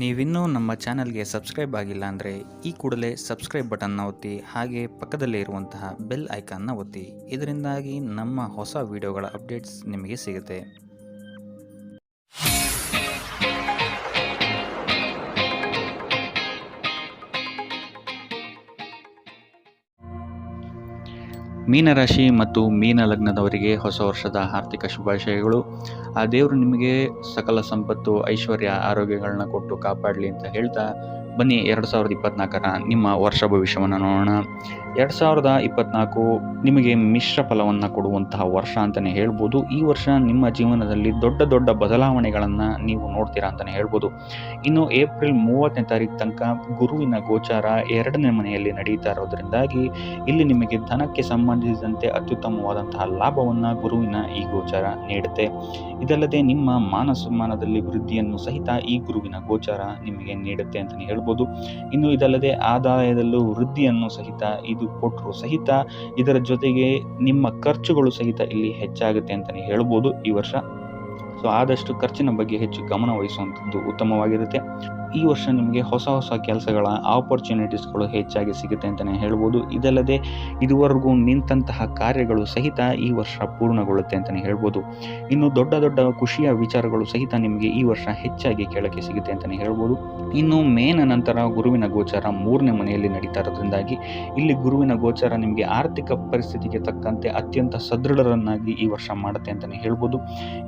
ನೀವಿನ್ನೂ ನಮ್ಮ ಚಾನಲ್ಗೆ ಸಬ್ಸ್ಕ್ರೈಬ್ ಆಗಿಲ್ಲ ಅಂದರೆ ಈ ಕೂಡಲೇ ಸಬ್ಸ್ಕ್ರೈಬ್ ಬಟನ್ನ ಒತ್ತಿ, ಹಾಗೆ ಪಕ್ಕದಲ್ಲೇ ಇರುವಂತಹ ಬೆಲ್ ಐಕಾನ್ನ ಒತ್ತಿ. ಇದರಿಂದಾಗಿ ನಮ್ಮ ಹೊಸ ವಿಡಿಯೋಗಳ ಅಪ್ಡೇಟ್ಸ್ ನಿಮಗೆ ಸಿಗುತ್ತೆ. ಮೀನರಾಶಿ ಮತ್ತು ಮೀನ ಲಗ್ನದವರಿಗೆ ಹೊಸ ವರ್ಷದ ಆರ್ಥಿಕ ಶುಭಾಶಯಗಳು. ಆ ದೇವರು ನಿಮಗೆ ಸಕಲ ಸಂಪತ್ತು, ಐಶ್ವರ್ಯ, ಆರೋಗ್ಯಗಳನ್ನ ಕೊಟ್ಟು ಕಾಪಾಡಲಿ ಅಂತ ಹೇಳ್ತಾ, ಬನ್ನಿ ಎರಡು ಸಾವಿರದ ಇಪ್ಪತ್ನಾಲ್ಕರ ನಿಮ್ಮ ವರ್ಷ ಭವಿಷ್ಯವನ್ನು ನೋಡೋಣ. ಎರಡು ಸಾವಿರದ ಇಪ್ಪತ್ನಾಲ್ಕು ನಿಮಗೆ ಮಿಶ್ರ ಫಲವನ್ನು ಕೊಡುವಂತಹ ವರ್ಷ ಅಂತಲೇ ಹೇಳ್ಬೋದು. ಈ ವರ್ಷ ನಿಮ್ಮ ಜೀವನದಲ್ಲಿ ದೊಡ್ಡ ದೊಡ್ಡ ಬದಲಾವಣೆಗಳನ್ನು ನೀವು ನೋಡ್ತೀರಾ ಅಂತಲೇ ಹೇಳ್ಬೋದು. ಇನ್ನು ಏಪ್ರಿಲ್ ಮೂವತ್ತನೇ ತಾರೀಕು ತನಕ ಗುರುವಿನ ಗೋಚಾರ ಎರಡನೇ ಮನೆಯಲ್ಲಿ ನಡೀತಾ ಇರೋದ್ರಿಂದಾಗಿ ಇಲ್ಲಿ ನಿಮಗೆ ಧನಕ್ಕೆ ಸಂಬಂಧಿಸಿದಂತೆ ಅತ್ಯುತ್ತಮವಾದಂತಹ ಲಾಭವನ್ನು ಗುರುವಿನ ಈ ಗೋಚಾರ ನೀಡುತ್ತೆ. ಇದಲ್ಲದೆ ನಿಮ್ಮ ಮಾನ ಸಮ್ಮಾನದಲ್ಲಿ ವೃದ್ಧಿಯನ್ನು ಸಹಿತ ಈ ಗುರುವಿನ ಗೋಚಾರ ನಿಮಗೆ ನೀಡುತ್ತೆ ಅಂತಲೇ ಹೇಳ್ಬೋದು. ಇನ್ನು ಇದಲ್ಲದೆ ಆದಾಯದಲ್ಲೂ ವೃದ್ಧಿಯನ್ನು ಸಹಿತ ಇದು ಕೊಟ್ಟರು ಸಹಿತ ಇದರ ಜೊತೆಗೆ ನಿಮ್ಮ ಖರ್ಚುಗಳು ಸಹಿತ ಇಲ್ಲಿ ಹೆಚ್ಚಾಗುತ್ತೆ ಅಂತಲೇ ಹೇಳ್ಬೋದು ಈ ವರ್ಷ. ಸೊ ಆದಷ್ಟು ಖರ್ಚಿನ ಬಗ್ಗೆ ಹೆಚ್ಚು ಗಮನ ವಹಿಸುವಂಥದ್ದು ಉತ್ತಮವಾಗಿರುತ್ತೆ. ಈ ವರ್ಷ ನಿಮಗೆ ಹೊಸ ಹೊಸ ಕೆಲಸಗಳ ಆಪರ್ಚುನಿಟೀಸ್ಗಳು ಹೆಚ್ಚಾಗಿ ಸಿಗುತ್ತೆ ಅಂತಲೇ ಹೇಳ್ಬೋದು. ಇದಲ್ಲದೆ ಇದುವರೆಗೂ ನಿಂತಹ ಕಾರ್ಯಗಳು ಸಹಿತ ಈ ವರ್ಷ ಪೂರ್ಣಗೊಳ್ಳುತ್ತೆ ಅಂತಲೇ ಹೇಳ್ಬೋದು. ಇನ್ನು ದೊಡ್ಡ ದೊಡ್ಡ ಖುಷಿಯ ವಿಚಾರಗಳು ಸಹಿತ ನಿಮಗೆ ಈ ವರ್ಷ ಹೆಚ್ಚಾಗಿ ಕೇಳಕ್ಕೆ ಸಿಗುತ್ತೆ ಅಂತಲೇ ಹೇಳ್ಬೋದು. ಇನ್ನು ಮೇನ ನಂತರ ಗುರುವಿನ ಗೋಚಾರ ಮೂರನೇ ಮನೆಯಲ್ಲಿ ನಡೀತಾ ಇರೋದ್ರಿಂದಾಗಿ ಇಲ್ಲಿ ಗುರುವಿನ ಗೋಚಾರ ನಿಮಗೆ ಆರ್ಥಿಕ ಪರಿಸ್ಥಿತಿಗೆ ತಕ್ಕಂತೆ ಅತ್ಯಂತ ಸದೃಢರನ್ನಾಗಿ ಈ ವರ್ಷ ಮಾಡುತ್ತೆ ಅಂತಲೇ ಹೇಳ್ಬೋದು.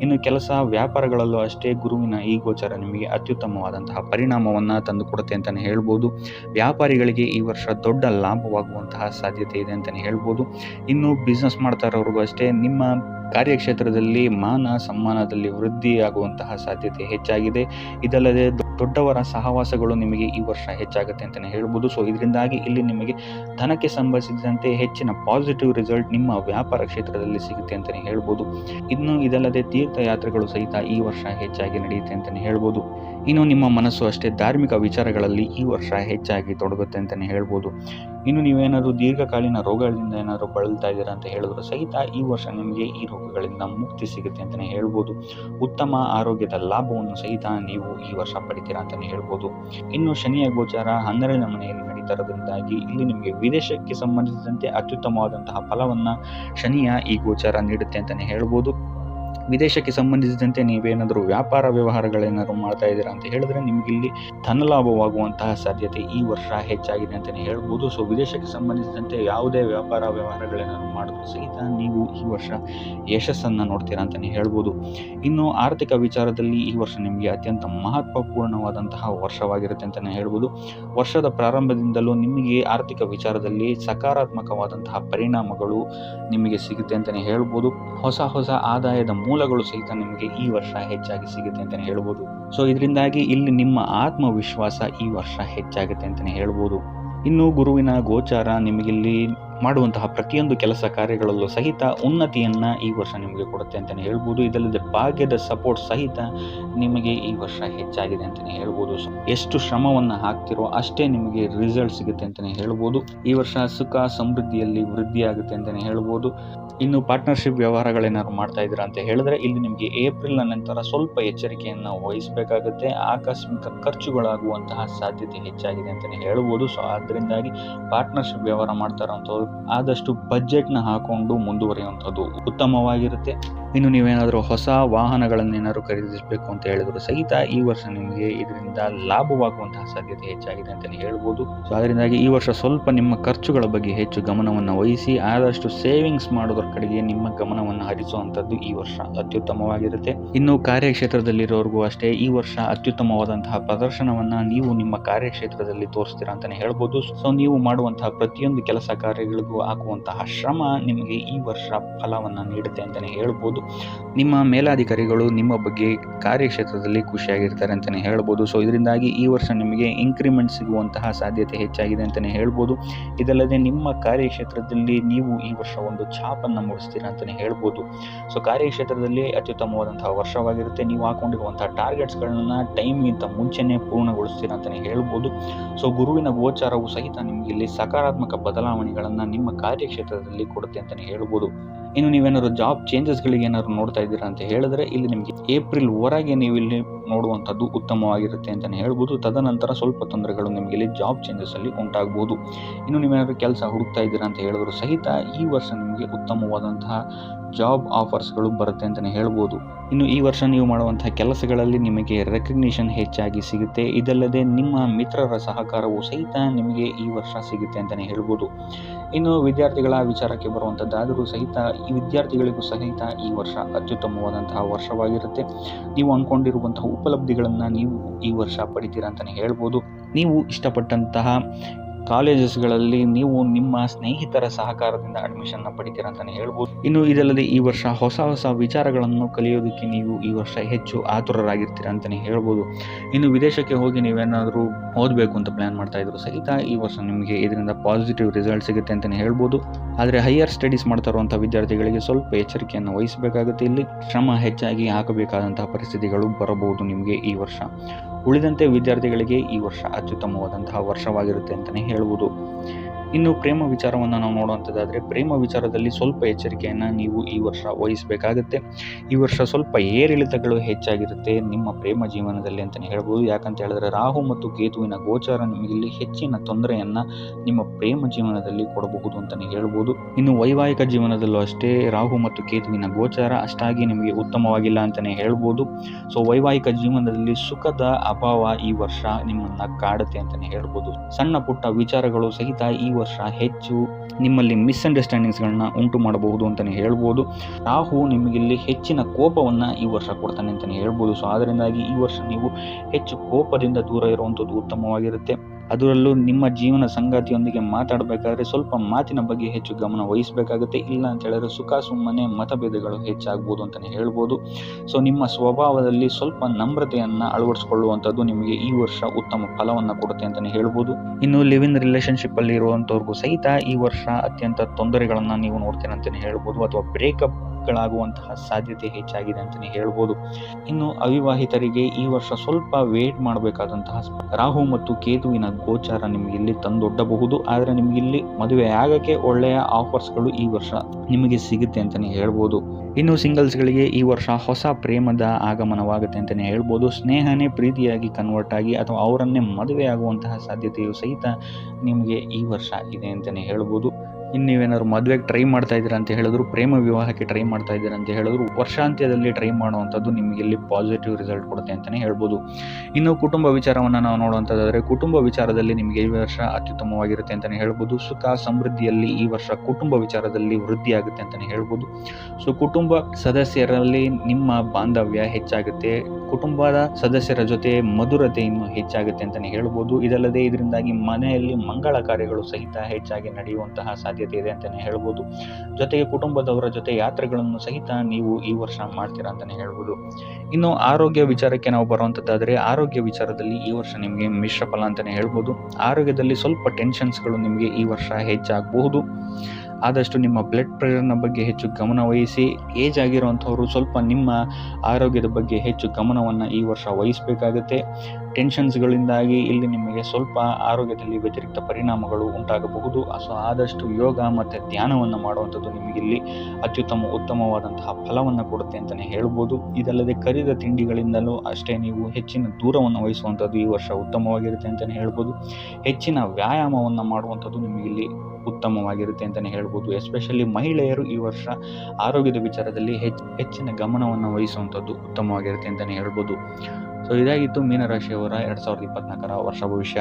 ಇನ್ನು ಕೆಲಸ ವ್ಯಾಪಾರಗಳಲ್ಲೂ ಅಷ್ಟೇ ಗುರುವಿನ ಈ ಗೋಚಾರ ನಿಮಗೆ ಅತ್ಯುತ್ತಮವಾದಂತಹ ಪರಿಣಾಮವನ್ನು ತಂದುಕೊಡುತ್ತೆ ಅಂತಲೇ ಹೇಳ್ಬೋದು. ವ್ಯಾಪಾರಿಗಳಿಗೆ ಈ ವರ್ಷ ದೊಡ್ಡ ಲಾಭವಾಗುವಂತಹ ಸಾಧ್ಯತೆ ಇದೆ ಅಂತಲೇ ಹೇಳ್ಬೋದು. ಇನ್ನು ಬಿಸ್ನೆಸ್ ಮಾಡ್ತಾ ಇರೋರಿಗೂ ಅಷ್ಟೇ ನಿಮ್ಮ ಕಾರ್ಯಕ್ಷೇತ್ರದಲ್ಲಿ ಮಾನ ಸಮ್ಮಾನದಲ್ಲಿ ವೃದ್ಧಿಯಾಗುವಂತಹ ಸಾಧ್ಯತೆ ಹೆಚ್ಚಾಗಿದೆ. ಇದಲ್ಲದೆ ದೊಡ್ಡವರ ಸಹವಾಸಗಳು ನಿಮಗೆ ಈ ವರ್ಷ ಹೆಚ್ಚಾಗುತ್ತೆ ಅಂತಲೇ ಹೇಳ್ಬೋದು. ಸೊ ಇದರಿಂದಾಗಿ ಇಲ್ಲಿ ನಿಮಗೆ ಧನಕ್ಕೆ ಸಂಬಂಧಿಸಿದಂತೆ ಹೆಚ್ಚಿನ ಪಾಸಿಟಿವ್ ರಿಸಲ್ಟ್ ನಿಮ್ಮ ವ್ಯಾಪಾರ ಕ್ಷೇತ್ರದಲ್ಲಿ ಸಿಗುತ್ತೆ ಅಂತಲೇ ಹೇಳ್ಬೋದು. ಇನ್ನು ಇದಲ್ಲದೆ ತೀರ್ಥಯಾತ್ರೆಗಳು ಸಹಿತ ಈ ವರ್ಷ ಹೆಚ್ಚಾಗಿ ನಡೆಯುತ್ತೆ ಅಂತಲೇ ಹೇಳ್ಬೋದು. ಇನ್ನು ನಿಮ್ಮ ಮನಸ್ಸು ಅಷ್ಟೇ ಧಾರ್ಮಿಕ ವಿಚಾರಗಳಲ್ಲಿ ಈ ವರ್ಷ ಹೆಚ್ಚಾಗಿ ತೊಡಗುತ್ತೆ ಅಂತಲೇ ಹೇಳ್ಬೋದು. ಇನ್ನು ನೀವೇನಾದರೂ ದೀರ್ಘಕಾಲೀನ ರೋಗಗಳಿಂದ ಏನಾದರೂ ಬಳಲ್ತಾ ಇದ್ದೀರಾ ಅಂತ ಹೇಳಿದ್ರು ಸಹಿತ ಈ ವರ್ಷ ನಿಮಗೆ ಈ ರೋಗಗಳಿಂದ ಮುಕ್ತಿ ಸಿಗುತ್ತೆ ಅಂತಲೇ ಹೇಳ್ಬೋದು. ಉತ್ತಮ ಆರೋಗ್ಯದ ಲಾಭವನ್ನು ಸಹಿತ ನೀವು ಈ ವರ್ಷ ಪಡಿತೀರಾ ಅಂತಲೇ ಹೇಳ್ಬೋದು. ಇನ್ನು ಶನಿಯ ಗೋಚಾರ ಹನ್ನೆರಡನೇ ಮನೆಯಲ್ಲಿ ನಡೀತಾ ಇರೋದ್ರಿಂದಾಗಿ ಇಲ್ಲಿ ನಿಮಗೆ ವಿದೇಶಕ್ಕೆ ಸಂಬಂಧಿಸಿದಂತೆ ಅತ್ಯುತ್ತಮವಾದಂತಹ ಫಲವನ್ನು ಶನಿಯ ಈ ಗೋಚಾರ ನೀಡುತ್ತೆ ಅಂತಲೇ ಹೇಳ್ಬೋದು. ವಿದೇಶಕ್ಕೆ ಸಂಬಂಧಿಸಿದಂತೆ ನೀವೇನಾದರೂ ವ್ಯಾಪಾರ ವ್ಯವಹಾರಗಳೇನಾದ್ರು ಮಾಡ್ತಾ ಇದ್ದೀರಾ ಅಂತ ಹೇಳಿದ್ರೆ ನಿಮಗಿಲ್ಲಿ ಧನಲಾಭವಾಗುವಂತಹ ಸಾಧ್ಯತೆ ಈ ವರ್ಷ ಹೆಚ್ಚಾಗಿದೆ ಅಂತಲೇ ಹೇಳ್ಬೋದು. ಸೊ ವಿದೇಶಕ್ಕೆ ಸಂಬಂಧಿಸಿದಂತೆ ಯಾವುದೇ ವ್ಯಾಪಾರ ವ್ಯವಹಾರಗಳೇನಾದ್ರು ಮಾಡಿದ್ರು ಸಹಿತ ನೀವು ಈ ವರ್ಷ ಯಶಸ್ಸನ್ನು ನೋಡ್ತೀರಾ ಅಂತಲೇ ಹೇಳ್ಬೋದು. ಇನ್ನು ಆರ್ಥಿಕ ವಿಚಾರದಲ್ಲಿ ಈ ವರ್ಷ ನಿಮಗೆ ಅತ್ಯಂತ ಮಹತ್ವಪೂರ್ಣವಾದಂತಹ ವರ್ಷವಾಗಿರುತ್ತೆ ಅಂತಲೇ ಹೇಳ್ಬೋದು. ವರ್ಷದ ಪ್ರಾರಂಭದಿಂದಲೂ ನಿಮಗೆ ಆರ್ಥಿಕ ವಿಚಾರದಲ್ಲಿ ಸಕಾರಾತ್ಮಕವಾದಂತಹ ಪರಿಣಾಮಗಳು ನಿಮಗೆ ಸಿಗುತ್ತೆ ಅಂತಲೇ ಹೇಳ್ಬೋದು. ಹೊಸ ಹೊಸ ಆದಾಯದ ಮೂಲಗಳು ಸಹಿತ ನಿಮಗೆ ಈ ವರ್ಷ ಹೆಚ್ಚಾಗಿ ಸಿಗುತ್ತೆ ಅಂತಲೇ ಹೇಳ್ಬೋದು. ಸೊ ಇದರಿಂದಾಗಿ ಇಲ್ಲಿ ನಿಮ್ಮ ಆತ್ಮವಿಶ್ವಾಸ ಈ ವರ್ಷ ಹೆಚ್ಚಾಗುತ್ತೆ ಅಂತಲೇ ಹೇಳ್ಬೋದು. ಇನ್ನು ಗುರುವಿನ ಗೋಚಾರ ನಿಮಗಿಲ್ಲಿ ಮಾಡುವಂತಹ ಪ್ರತಿಯೊಂದು ಕೆಲಸ ಕಾರ್ಯಗಳಲ್ಲೂ ಸಹಿತ ಉನ್ನತಿಯನ್ನು ಈ ವರ್ಷ ನಿಮಗೆ ಕೊಡುತ್ತೆ ಅಂತಲೇ ಹೇಳ್ಬೋದು. ಇದಲ್ಲದೆ ಭಾಗ್ಯದ ಸಪೋರ್ಟ್ ಸಹಿತ ನಿಮಗೆ ಈ ವರ್ಷ ಹೆಚ್ಚಾಗಿದೆ ಅಂತಲೇ ಹೇಳ್ಬೋದು. ಎಷ್ಟು ಶ್ರಮವನ್ನು ಹಾಕ್ತಿರೋ ಅಷ್ಟೇ ನಿಮಗೆ ರಿಸಲ್ಟ್ ಸಿಗುತ್ತೆ ಅಂತಲೇ ಹೇಳ್ಬೋದು. ಈ ವರ್ಷ ಸುಖ, ಸಮೃದ್ಧಿಯಲ್ಲಿ ವೃದ್ಧಿಯಾಗುತ್ತೆ ಅಂತಲೇ ಹೇಳ್ಬೋದು. ಇನ್ನು ಪಾರ್ಟ್ನರ್ಶಿಪ್ ವ್ಯವಹಾರಗಳೇನಾದ್ರು ಮಾಡ್ತಾ ಇದ್ದೀರಾ ಅಂತ ಹೇಳಿದ್ರೆ, ಇಲ್ಲಿ ನಿಮಗೆ ಏಪ್ರಿಲ್ನ ನಂತರ ಸ್ವಲ್ಪ ಎಚ್ಚರಿಕೆಯನ್ನು ವಹಿಸಬೇಕಾಗುತ್ತೆ. ಆಕಸ್ಮಿಕ ಖರ್ಚುಗಳಾಗುವಂತಹ ಸಾಧ್ಯತೆ ಹೆಚ್ಚಾಗಿದೆ ಅಂತಲೇ ಹೇಳ್ಬೋದು. ಸೊ ಆದ್ದರಿಂದಾಗಿ ಪಾರ್ಟ್ನರ್ಶಿಪ್ ವ್ಯವಹಾರ ಮಾಡ್ತಾ ಇರೋಂಥವ್ರು ಆದಷ್ಟು ಬಜೆಟ್ನ ಹಾಕೊಂಡು ಮುಂದುವರಿಯುವಂಥದ್ದು ಉತ್ತಮವಾಗಿರುತ್ತೆ. ಇನ್ನು ನೀವೇನಾದರೂ ಹೊಸ ವಾಹನಗಳನ್ನೇನಾದ್ರು ಖರೀದಿಸಬೇಕು ಅಂತ ಹೇಳಿದ್ರು ಸಹಿತ ಈ ವರ್ಷ ನಿಮಗೆ ಇದರಿಂದ ಲಾಭವಾಗುವಂತಹ ಸಾಧ್ಯತೆ ಹೆಚ್ಚಾಗಿದೆ ಅಂತಲೇ ಹೇಳ್ಬೋದು. ಸೊ ಅದರಿಂದಾಗಿ ಈ ವರ್ಷ ಸ್ವಲ್ಪ ನಿಮ್ಮ ಖರ್ಚುಗಳ ಬಗ್ಗೆ ಹೆಚ್ಚು ಗಮನವನ್ನು ವಹಿಸಿ, ಆದಷ್ಟು ಸೇವಿಂಗ್ಸ್ ಮಾಡೋದ್ರ ಕಡೆಗೆ ನಿಮ್ಮ ಗಮನವನ್ನು ಹರಿಸುವಂಥದ್ದು ಈ ವರ್ಷ ಅತ್ಯುತ್ತಮವಾಗಿರುತ್ತೆ. ಇನ್ನು ಕಾರ್ಯಕ್ಷೇತ್ರದಲ್ಲಿರೋರ್ಗೂ ಅಷ್ಟೇ ಈ ವರ್ಷ ಅತ್ಯುತ್ತಮವಾದಂತಹ ಪ್ರದರ್ಶನವನ್ನು ನೀವು ನಿಮ್ಮ ಕಾರ್ಯಕ್ಷೇತ್ರದಲ್ಲಿ ತೋರಿಸ್ತೀರಾ ಅಂತಲೇ ಹೇಳ್ಬೋದು. ಸೊ ನೀವು ಮಾಡುವಂತಹ ಪ್ರತಿಯೊಂದು ಕೆಲಸ ಕಾರ್ಯಗಳಿಗೂ ಹಾಕುವಂತಹ ಶ್ರಮ ನಿಮಗೆ ಈ ವರ್ಷ ಫಲವನ್ನು ನೀಡುತ್ತೆ ಅಂತಲೇ ಹೇಳ್ಬೋದು. ನಿಮ್ಮ ಮೇಲಾಧಿಕಾರಿಗಳು ನಿಮ್ಮ ಬಗ್ಗೆ ಕಾರ್ಯಕ್ಷೇತ್ರದಲ್ಲಿ ಖುಷಿಯಾಗಿರ್ತಾರೆ ಅಂತಲೇ ಹೇಳ್ಬೋದು. ಸೊ ಇದರಿಂದಾಗಿ ಈ ವರ್ಷ ನಿಮಗೆ ಇನ್ಕ್ರಿಮೆಂಟ್ ಸಿಗುವಂತಹ ಸಾಧ್ಯತೆ ಹೆಚ್ಚಾಗಿದೆ ಅಂತಲೇ ಹೇಳ್ಬೋದು. ಇದಲ್ಲದೆ ನಿಮ್ಮ ಕಾರ್ಯಕ್ಷೇತ್ರದಲ್ಲಿ ನೀವು ಈ ವರ್ಷ ಒಂದು ಛಾಪನ್ನು ಮೂಡಿಸ್ತೀರಾ ಅಂತಲೇ ಹೇಳ್ಬೋದು. ಸೊ ಕಾರ್ಯಕ್ಷೇತ್ರದಲ್ಲಿ ಅತ್ಯುತ್ತಮವಾದಂತಹ ವರ್ಷವಾಗಿರುತ್ತೆ. ನೀವು ಹಾಕೊಂಡಿರುವಂತಹ ಟಾರ್ಗೆಟ್ಸ್ಗಳನ್ನ ಟೈಮ್ಗಿಂತ ಮುಂಚೆನೇ ಪೂರ್ಣಗೊಳಿಸ್ತೀರಾ ಅಂತಲೇ ಹೇಳ್ಬೋದು. ಸೊ ಗುರುವಿನ ಗೋಚಾರವು ಸಹಿತ ನಿಮಗೆ ಇಲ್ಲಿ ಸಕಾರಾತ್ಮಕ ಬದಲಾವಣೆಗಳನ್ನು ನಿಮ್ಮ ಕಾರ್ಯಕ್ಷೇತ್ರದಲ್ಲಿ ಕೊಡುತ್ತೆ ಅಂತಲೇ ಹೇಳ್ಬೋದು. ಇನ್ನು ನೀವೇನಾದ್ರು ಜಾಬ್ ಚೇಂಜಸ್ಗಳಿಗೆ ಏನಾದ್ರು ನೋಡ್ತಾ ಇದ್ದೀರಾ ಅಂತ ಹೇಳಿದ್ರೆ ಇಲ್ಲಿ ನಿಮಗೆ ಏಪ್ರಿಲ್ ಹೊರಗೆ ನೀವು ಇಲ್ಲಿ ನೋಡುವಂಥದ್ದು ಉತ್ತಮವಾಗಿರುತ್ತೆ ಅಂತಲೇ ಹೇಳ್ಬೋದು. ತದನಂತರ ಸ್ವಲ್ಪ ತೊಂದರೆಗಳು ನಿಮಗೆ ಇಲ್ಲಿ ಜಾಬ್ ಚೇಂಜಸಲ್ಲಿ ಉಂಟಾಗ್ಬೋದು. ಇನ್ನು ನೀವೇನಾದ್ರು ಕೆಲಸ ಹುಡುಕ್ತಾ ಇದ್ದೀರಾ ಅಂತ ಹೇಳಿದ್ರು ಸಹಿತ ಈ ವರ್ಷ ನಿಮಗೆ ಉತ್ತಮವಾದಂತಹ ಜಾಬ್ ಆಫರ್ಸ್ಗಳು ಬರುತ್ತೆ ಅಂತಲೇ ಹೇಳ್ಬೋದು. ಇನ್ನು ಈ ವರ್ಷ ನೀವು ಮಾಡುವಂಥ ಕೆಲಸಗಳಲ್ಲಿ ನಿಮಗೆ ರೆಕಗ್ನಿಷನ್ ಹೆಚ್ಚಾಗಿ ಸಿಗುತ್ತೆ. ಇದಲ್ಲದೆ ನಿಮ್ಮ ಮಿತ್ರರ ಸಹಕಾರವು ಸಹಿತ ನಿಮಗೆ ಈ ವರ್ಷ ಸಿಗುತ್ತೆ ಅಂತಲೇ ಹೇಳ್ಬೋದು. ಇನ್ನು ವಿದ್ಯಾರ್ಥಿಗಳ ವಿಚಾರಕ್ಕೆ ಬರುವಂಥದ್ದಾದರೂ ಸಹಿತ ಈ ವಿದ್ಯಾರ್ಥಿಗಳಿಗೂ ಸಹಿತ ಈ ವರ್ಷ ಅತ್ಯುತ್ತಮವಾದಂತಹ ವರ್ಷವಾಗಿರುತ್ತೆ. ನೀವು ಅಂದ್ಕೊಂಡಿರುವಂತಹ ಉಪಲಬ್ಧಿಗಳನ್ನು ನೀವು ಈ ವರ್ಷ ಪಡಿತೀರಾ ಅಂತಲೇ ಹೇಳ್ಬೋದು. ನೀವು ಇಷ್ಟಪಟ್ಟಂತಹ ಕಾಲೇಜಸ್ಗಳಲ್ಲಿ ನೀವು ನಿಮ್ಮ ಸ್ನೇಹಿತರ ಸಹಕಾರದಿಂದ ಅಡ್ಮಿಷನ್ನ ಪಡಿತೀರ ಅಂತಲೇ ಹೇಳ್ಬೋದು. ಇನ್ನು ಇದಲ್ಲದೆ ಈ ವರ್ಷ ಹೊಸ ಹೊಸ ವಿಚಾರಗಳನ್ನು ಕಲಿಯೋದಕ್ಕೆ ನೀವು ಈ ವರ್ಷ ಹೆಚ್ಚು ಆತುರರಾಗಿರ್ತೀರ ಅಂತಲೇ ಹೇಳ್ಬೋದು. ಇನ್ನು ವಿದೇಶಕ್ಕೆ ಹೋಗಿ ನೀವೇನಾದರೂ ಓದಬೇಕು ಅಂತ ಪ್ಲ್ಯಾನ್ ಮಾಡ್ತಾ ಇದ್ರು ಸಹಿತ ಈ ವರ್ಷ ನಿಮಗೆ ಇದರಿಂದ ಪಾಸಿಟಿವ್ ರಿಸಲ್ಟ್ ಸಿಗುತ್ತೆ ಅಂತಲೇ ಹೇಳ್ಬೋದು. ಆದರೆ ಹೈಯರ್ ಸ್ಟಡೀಸ್ ಮಾಡ್ತಾ ಇರುವಂಥ ವಿದ್ಯಾರ್ಥಿಗಳಿಗೆ ಸ್ವಲ್ಪ ಎಚ್ಚರಿಕೆಯನ್ನು ವಹಿಸಬೇಕಾಗುತ್ತೆ ಇಲ್ಲಿ. ಶ್ರಮ ಹೆಚ್ಚಾಗಿ ಹಾಕಬೇಕಾದಂತಹ ಪರಿಸ್ಥಿತಿಗಳು ಬರಬಹುದು ನಿಮಗೆ ಈ ವರ್ಷ. ಉಳಿದಂತೆ ವಿದ್ಯಾರ್ಥಿಗಳಿಗೆ ಈ ವರ್ಷ ಅತ್ಯುತ್ತಮವಾದಂತಹ ವರ್ಷವಾಗಿರುತ್ತೆ ಅಂತಲೇ ಹೇಳ್ಬೋದು. ಹೇಳ್ಬೋದು ಇನ್ನು ಪ್ರೇಮ ವಿಚಾರವನ್ನು ನಾವು ನೋಡುವಂಥದ್ದಾದರೆ, ಪ್ರೇಮ ವಿಚಾರದಲ್ಲಿ ಸ್ವಲ್ಪ ಎಚ್ಚರಿಕೆಯನ್ನು ನೀವು ಈ ವರ್ಷ ವಹಿಸಬೇಕಾಗುತ್ತೆ. ಈ ವರ್ಷ ಸ್ವಲ್ಪ ಏರಿಳಿತಗಳು ಹೆಚ್ಚಾಗಿರುತ್ತೆ ನಿಮ್ಮ ಪ್ರೇಮ ಜೀವನದಲ್ಲಿ ಅಂತಲೇ ಹೇಳ್ಬೋದು. ಯಾಕಂತ ಹೇಳಿದ್ರೆ ರಾಹು ಮತ್ತು ಕೇತುವಿನ ಗೋಚಾರ ನಿಮಗಿಲ್ಲಿ ಹೆಚ್ಚಿನ ತೊಂದರೆಯನ್ನು ನಿಮ್ಮ ಪ್ರೇಮ ಜೀವನದಲ್ಲಿ ಕೊಡಬಹುದು ಅಂತಲೇ ಹೇಳ್ಬೋದು. ಇನ್ನು ವೈವಾಹಿಕ ಜೀವನದಲ್ಲೂ ಅಷ್ಟೇ ರಾಹು ಮತ್ತು ಕೇತುವಿನ ಗೋಚಾರ ಅಷ್ಟಾಗಿ ನಿಮಗೆ ಉತ್ತಮವಾಗಿಲ್ಲ ಅಂತಲೇ ಹೇಳ್ಬೋದು. ಸೊ ವೈವಾಹಿಕ ಜೀವನದಲ್ಲಿ ಸುಖದ ಅಭಾವ ಈ ವರ್ಷ ನಿಮ್ಮನ್ನು ಕಾಡುತ್ತೆ ಅಂತಲೇ ಹೇಳ್ಬೋದು. ಸಣ್ಣ ಪುಟ್ಟ ವಿಚಾರಗಳು ಸಹಿತ ಈ ವರ್ಷ ಹೆಚ್ಚು ನಿಮ್ಮಲ್ಲಿ ಮಿಸ್ಅಂಡರ್ಸ್ಟ್ಯಾಂಡಿಂಗ್ಸ್ಗಳನ್ನ ಉಂಟು ಮಾಡಬಹುದು ಅಂತಲೇ ಹೇಳ್ಬೋದು. ರಾಹು ನಿಮಗಿಲ್ಲಿ ಹೆಚ್ಚಿನ ಕೋಪವನ್ನು ಈ ವರ್ಷ ಕೊಡ್ತಾನೆ ಅಂತಲೇ ಹೇಳ್ಬೋದು. ಸೊ ಅದರಿಂದಾಗಿ ಈ ವರ್ಷ ನೀವು ಹೆಚ್ಚು ಕೋಪದಿಂದ ದೂರ ಇರುವಂಥದ್ದು ಉತ್ತಮವಾಗಿರುತ್ತೆ. ಅದರಲ್ಲೂ ನಿಮ್ಮ ಜೀವನ ಸಂಗಾತಿಯೊಂದಿಗೆ ಮಾತಾಡಬೇಕಾದ್ರೆ ಸ್ವಲ್ಪ ಮಾತಿನ ಬಗ್ಗೆ ಹೆಚ್ಚು ಗಮನ ವಹಿಸಬೇಕಾಗುತ್ತೆ. ಇಲ್ಲ ಅಂತ ಹೇಳಿದ್ರೆ ಸುಖ, ಸುಮ್ಮನೆ ಮತಭೇದಗಳು ಹೆಚ್ಚಾಗ್ಬೋದು ಅಂತಲೇ ಹೇಳ್ಬೋದು. ಸೊ ನಿಮ್ಮ ಸ್ವಭಾವದಲ್ಲಿ ಸ್ವಲ್ಪ ನಮ್ರತೆಯನ್ನು ಅಳವಡಿಸ್ಕೊಳ್ಳುವಂಥದ್ದು ನಿಮಗೆ ಈ ವರ್ಷ ಉತ್ತಮ ಫಲವನ್ನು ಕೊಡುತ್ತೆ ಅಂತಲೇ ಹೇಳ್ಬೋದು. ಇನ್ನು ಲಿವ್ ಇನ್ ರಿಲೇಷನ್ಶಿಪ್ ಅಲ್ಲಿ ಇರುವಂಥವ್ರಿಗೂ ಸಹಿತ ಈ ವರ್ಷ ಅತ್ಯಂತ ತೊಂದರೆಗಳನ್ನು ನೀವು ನೋಡ್ತೀರ ಅಂತಲೇ ಹೇಳ್ಬೋದು. ಅಥವಾ ಬ್ರೇಕಪ್ ಗಳಾಗುವಂತಹ ಸಾಧ್ಯತೆ ಹೆಚ್ಚಾಗಿದೆ ಅಂತಲೇ ಹೇಳ್ಬೋದು. ಇನ್ನು ಅವಿವಾಹಿತರಿಗೆ ಈ ವರ್ಷ ಸ್ವಲ್ಪ ವೇಟ್ ಮಾಡಬೇಕಾದಂತಹ ರಾಹು ಮತ್ತು ಕೇತುವಿನ ಗೋಚಾರ ನಿಮಗೆ ಇಲ್ಲಿ ತಂದೊಡ್ಡಬಹುದು ಆದರೆ ನಿಮಗೆ ಇಲ್ಲಿ ಮದುವೆ ಆಗಕ್ಕೆ ಒಳ್ಳೆಯ ಆಫರ್ಸ್ಗಳು ಈ ವರ್ಷ ನಿಮಗೆ ಸಿಗುತ್ತೆ ಅಂತಲೇ ಹೇಳ್ಬೋದು. ಇನ್ನು ಸಿಂಗಲ್ಸ್ಗಳಿಗೆ ಈ ವರ್ಷ ಹೊಸ ಪ್ರೇಮದ ಆಗಮನವಾಗುತ್ತೆ ಅಂತಲೇ ಹೇಳ್ಬೋದು. ಸ್ನೇಹನೇ ಪ್ರೀತಿಯಾಗಿ ಕನ್ವರ್ಟ್ ಆಗಿ ಅಥವಾ ಅವರನ್ನೇ ಮದುವೆ ಆಗುವಂತಹ ಸಾಧ್ಯತೆಯು ಸಹಿತ ನಿಮಗೆ ಈ ವರ್ಷ ಇದೆ ಅಂತಲೇ ಹೇಳ್ಬೋದು. ಇನ್ನು ನೀವೇನಾದ್ರು ಮದುವೆಗೆ ಟ್ರೈ ಮಾಡ್ತಾ ಇದ್ದೀರಾ ಅಂತ ಹೇಳಿದ್ರು, ಪ್ರೇಮ ವಿವಾಹಕ್ಕೆ ಟ್ರೈ ಮಾಡ್ತಾ ಇದ್ದೀರಾ ಅಂತ ಹೇಳಿದ್ರು, ವರ್ಷಾಂತ್ಯದಲ್ಲಿ ಟ್ರೈ ಮಾಡುವಂಥದ್ದು ನಿಮಗೆ ಇಲ್ಲಿ ಪಾಸಿಟಿವ್ ರಿಸಲ್ಟ್ ಕೊಡುತ್ತೆ ಅಂತಲೇ ಹೇಳ್ಬೋದು. ಇನ್ನು ಕುಟುಂಬ ವಿಚಾರವನ್ನು ನಾವು ನೋಡುವಂಥದ್ದಾದರೆ, ಕುಟುಂಬ ವಿಚಾರದಲ್ಲಿ ನಿಮಗೆ ಈ ವರ್ಷ ಅತ್ಯುತ್ತಮವಾಗಿರುತ್ತೆ ಅಂತಲೇ ಹೇಳ್ಬೋದು. ಸುಖ, ಸಮೃದ್ಧಿಯಲ್ಲಿ ಈ ವರ್ಷ ಕುಟುಂಬ ವಿಚಾರದಲ್ಲಿ ವೃದ್ಧಿಯಾಗುತ್ತೆ ಅಂತಲೇ ಹೇಳ್ಬೋದು. ಸೊ ಕುಟುಂಬ ಸದಸ್ಯರಲ್ಲಿ ನಿಮ್ಮ ಬಾಂಧವ್ಯ ಹೆಚ್ಚಾಗುತ್ತೆ. ಕುಟುಂಬದ ಸದಸ್ಯರ ಜೊತೆ ಮಧುರತೆ ಇನ್ನೂ ಹೆಚ್ಚಾಗುತ್ತೆ ಅಂತಲೇ ಹೇಳ್ಬೋದು. ಇದಲ್ಲದೆ ಇದರಿಂದಾಗಿ ಮನೆಯಲ್ಲಿ ಮಂಗಳ ಕಾರ್ಯಗಳು ಸಹಿತ ಹೆಚ್ಚಾಗಿ ನಡೆಯುವಂತಹ ಸಾಧ್ಯತೆ ಇದೆ ಅಂತಲೇ ಹೇಳ್ಬೋದು. ಜೊತೆಗೆ ಕುಟುಂಬದವರ ಜೊತೆ ಯಾತ್ರೆಗಳನ್ನು ಸಹಿತ ನೀವು ಈ ವರ್ಷ ಮಾಡ್ತೀರಾ ಅಂತಲೇ ಹೇಳ್ಬೋದು. ಇನ್ನು ಆರೋಗ್ಯ ವಿಚಾರಕ್ಕೆ ನಾವು ಬರುವಂಥದ್ದಾದರೆ ಆರೋಗ್ಯ ವಿಚಾರದಲ್ಲಿ ಈ ವರ್ಷ ನಿಮಗೆ ಮಿಶ್ರ ಫಲ ಅಂತಲೇ ಹೇಳ್ಬೋದು. ಆರೋಗ್ಯದಲ್ಲಿ ಸ್ವಲ್ಪ ಟೆನ್ಷನ್ಸ್ಗಳು ನಿಮಗೆ ಈ ವರ್ಷ ಹೆಚ್ಚಾಗಬಹುದು. ಆದಷ್ಟು ನಿಮ್ಮ ಬ್ಲಡ್ ಪ್ರೆಷರ್ನ ಬಗ್ಗೆ ಹೆಚ್ಚು ಗಮನ ವಹಿಸಿ ಏಜ್ ಆಗಿರುವಂಥವ್ರು ಸ್ವಲ್ಪ ನಿಮ್ಮ ಆರೋಗ್ಯದ ಬಗ್ಗೆ ಹೆಚ್ಚು ಗಮನವನ್ನು ಈ ವರ್ಷ ವಹಿಸಬೇಕಾಗುತ್ತೆ. ಟೆನ್ಷನ್ಸ್ಗಳಿಂದಾಗಿ ಇಲ್ಲಿ ನಿಮಗೆ ಸ್ವಲ್ಪ ಆರೋಗ್ಯದಲ್ಲಿ ವ್ಯತಿರಿಕ್ತ ಪರಿಣಾಮಗಳು ಉಂಟಾಗಬಹುದು. ಸೊ, ಆದಷ್ಟು ಯೋಗ ಮತ್ತು ಧ್ಯಾನವನ್ನು ಮಾಡುವಂಥದ್ದು ನಿಮಗಿಲ್ಲಿ ಅತ್ಯುತ್ತಮ, ಉತ್ತಮವಾದಂತಹ ಫಲವನ್ನು ಕೊಡುತ್ತೆ ಅಂತಲೇ ಹೇಳ್ಬೋದು. ಇದಲ್ಲದೆ ಕರಿದ ತಿಂಡಿಗಳಿಂದಲೂ ಅಷ್ಟೇ ನೀವು ಹೆಚ್ಚಿನ ದೂರವನ್ನು ವಹಿಸುವಂಥದ್ದು ಈ ವರ್ಷ ಉತ್ತಮವಾಗಿರುತ್ತೆ ಅಂತಲೇ ಹೇಳ್ಬೋದು. ಹೆಚ್ಚಿನ ವ್ಯಾಯಾಮವನ್ನು ಮಾಡುವಂಥದ್ದು ನಿಮಗಿಲ್ಲಿ ಉತ್ತಮವಾಗಿರುತ್ತೆ ಅಂತಲೇ ಹೇಳ್ಬೋದು. ಎಸ್ಪೆಷಲಿ ಮಹಿಳೆಯರು ಈ ವರ್ಷ ಆರೋಗ್ಯದ ವಿಚಾರದಲ್ಲಿ ಹೆಚ್ಚು, ಹೆಚ್ಚಿನ ಗಮನವನ್ನು ವಹಿಸುವಂಥದ್ದು ಉತ್ತಮವಾಗಿರುತ್ತೆ ಅಂತಲೇ ಹೇಳ್ಬೋದು. ಸೊ ಇದಾಗಿತ್ತು ಮೀನರಾಶಿಯವರ ಎರಡು ಸಾವಿರದ ಇಪ್ಪತ್ನಾಲ್ಕರ ವರ್ಷ ಭವಿಷ್ಯ.